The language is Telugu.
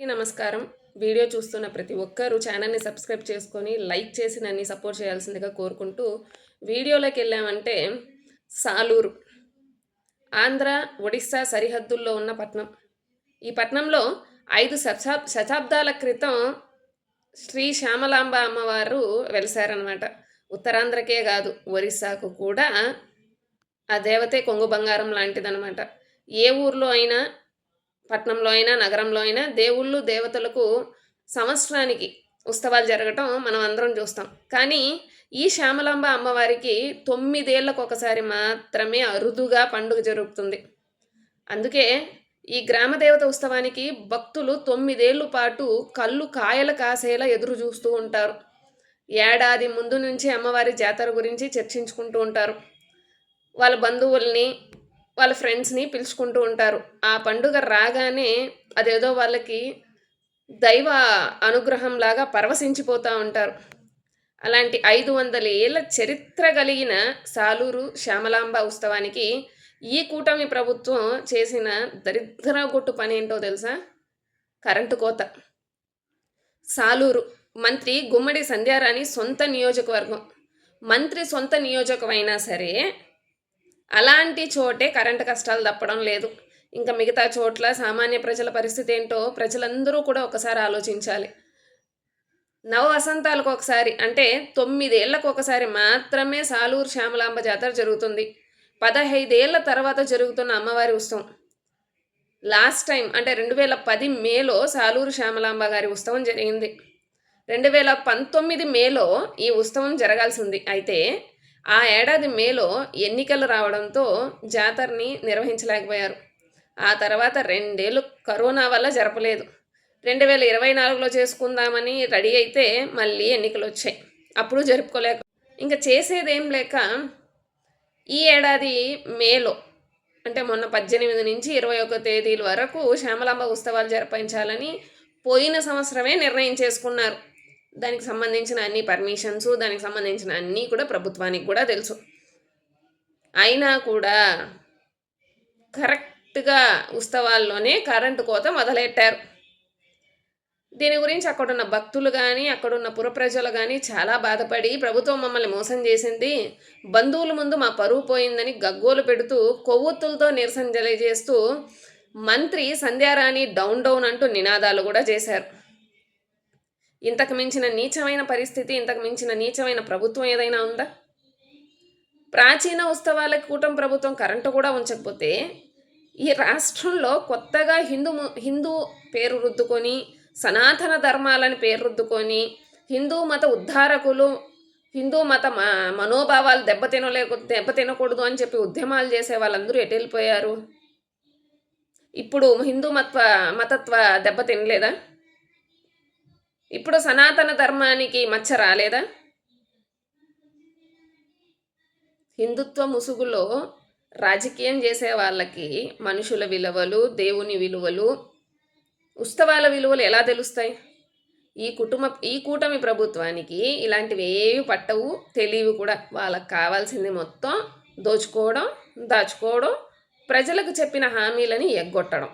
అందరికీ నమస్కారం. వీడియో చూస్తున్న ప్రతి ఒక్కరూ ఛానల్ని సబ్స్క్రైబ్ చేసుకొని లైక్ చేసి నన్ను సపోర్ట్ చేయాల్సిందిగా కోరుకుంటూ వీడియోలోకి వెళ్ళామంటే సాలూరు ఆంధ్ర ఒడిస్సా సరిహద్దుల్లో ఉన్న పట్నం. ఈ పట్నంలో ఐదు శతాబ్ శతాబ్దాల క్రితం శ్రీ శ్యామలాంబ అమ్మవారు వెలిసారనమాట ఉత్తరాంధ్రకే కాదు ఒరిస్సాకు కూడా ఆ దేవతే కొంగు బంగారం లాంటిదనమాట ఏ ఊర్లో అయినా పట్నంలో అయినా నగరంలో అయినా దేవుళ్ళు దేవతలకు సంవత్సరానికి ఉత్సవాలు జరగటం మనం అందరం చూస్తాం. కానీ ఈ శ్యామలాంబ అమ్మవారికి తొమ్మిదేళ్ళకు ఒకసారి మాత్రమే అరుదుగా పండుగ జరుగుతుంది. అందుకే ఈ గ్రామదేవత ఉత్సవానికి భక్తులు తొమ్మిదేళ్ళ పాటు కళ్ళు కాయలు కాసేలా ఎదురు చూస్తూ ఉంటారు. ఏడాది ముందు నుంచి అమ్మవారి జాతర గురించి చర్చించుకుంటూ ఉంటారు. వాళ్ళ బంధువుల్ని వాళ్ళ ఫ్రెండ్స్ని పిలుచుకుంటూ ఉంటారు. ఆ పండుగ రాగానే అదేదో వాళ్ళకి దైవ అనుగ్రహం లాగా పరవశించిపోతూ ఉంటారు. అలాంటి ఐదు వందల ఏళ్ళ చరిత్ర కలిగిన సాలూరు శ్యామలాంబ ఉత్సవానికి ఈ కూటమి ప్రభుత్వం చేసిన దరిద్ర కొట్టు పని ఏంటో తెలుసా? కరెంటు కోత. సాలూరు మంత్రి గుమ్మడి సంధ్యారాణి సొంత నియోజకవర్గం. మంత్రి సొంత నియోజకమైనా సరే అలాంటి చోటే కరెంటు కష్టాలు తప్పడం లేదు. ఇంకా మిగతా చోట్ల సామాన్య ప్రజల పరిస్థితి ఏంటో ప్రజలందరూ కూడా ఒకసారి ఆలోచించాలి. నవ వసంతాలకు ఒకసారి అంటే తొమ్మిదేళ్ళకు ఒకసారి మాత్రమే సాలూరు శ్యామలాంబ జాతర జరుగుతుంది. పదహైదేళ్ళ తర్వాత జరుగుతున్న అమ్మవారి ఉత్సవం. లాస్ట్ టైం అంటే రెండు వేల పది మేలో సాలూరు శ్యామలాంబ గారి ఉత్సవం జరిగింది. రెండు వేల పంతొమ్మిది మేలో ఈ ఉత్సవం జరగాల్సింది. అయితే ఆ ఏడాది మేలో ఎన్నికలు రావడంతో జాతరని నిర్వహించలేకపోయారు. ఆ తర్వాత రెండేళ్ళు కరోనా వల్ల జరపలేదు. రెండు వేల ఇరవై నాలుగులో చేసుకుందామని రెడీ అయితే మళ్ళీ ఎన్నికలు వచ్చాయి అప్పుడు జరుపుకోలేక ఇంకా చేసేదేం లేక ఈ ఏడాది మేలో అంటే మొన్న పద్దెనిమిది నుంచి ఇరవై ఒక తేదీల వరకు శ్యామలాంబ ఉత్సవాలు జరిపించాలని పోయిన సంవత్సరమే నిర్ణయం చేసుకున్నారు. దానికి సంబంధించిన అన్ని పర్మిషన్స్ దానికి సంబంధించిన అన్నీ కూడా ప్రభుత్వానికి కూడా తెలుసు. అయినా కూడా కరెక్ట్గా ఉత్సవాల్లోనే కరెంటు కోత మొదలెట్టారు. దీని గురించి అక్కడున్న భక్తులు కానీ అక్కడున్న పురప్రజలు కానీ చాలా బాధపడి ప్రభుత్వం మమ్మల్ని మోసం చేసింది. బంధువుల ముందు మా పరువు పోయిందని గగ్గోలు పెడుతూ కొవ్వొత్తులతో నిరసన తెలియజేస్తూ మంత్రి సంధ్యారాణి డౌన్ డౌన్ అంటూ నినాదాలు కూడా చేశారు. ఇంతకు మించిన నీచమైన పరిస్థితి ఇంతకు మించిన నీచమైన ప్రభుత్వం ఏదైనా ఉందా? ప్రాచీన ఉత్సవాలకు కూటమి ప్రభుత్వం కరెంటు కూడా ఉంచకపోతే ఈ రాష్ట్రంలో కొత్తగా హిందూ హిందూ పేరు రుద్దుకొని సనాతన ధర్మాలని పేరు రుద్దుకొని హిందూ మత ఉద్ధారకులు హిందూ మత మనోభావాలు దెబ్బతినలేక దెబ్బతినకూడదు అని చెప్పి ఉద్యమాలు చేసే వాళ్ళందరూ ఎటు వెళ్ళిపోయారు? ఇప్పుడు హిందూ మత్వ మతత్వ దెబ్బతినలేదా ఇప్పుడు సనాతన ధర్మానికి మచ్చ రాలేదా? హిందుత్వ ముసుగులో రాజకీయం చేసే వాళ్ళకి మనుషుల విలువలు దేవుని విలువలు ఉత్సవాల విలువలు ఎలా తెలుస్తాయి? ఈ కుటుంబ ఈ కూటమి ప్రభుత్వానికి ఇలాంటివి ఏవి పట్టవు తెలియవు కూడా. వాళ్ళకి కావాల్సింది మొత్తం దోచుకోవడం దాచుకోవడం ప్రజలకు చెప్పిన హామీలని ఎగ్గొట్టడం.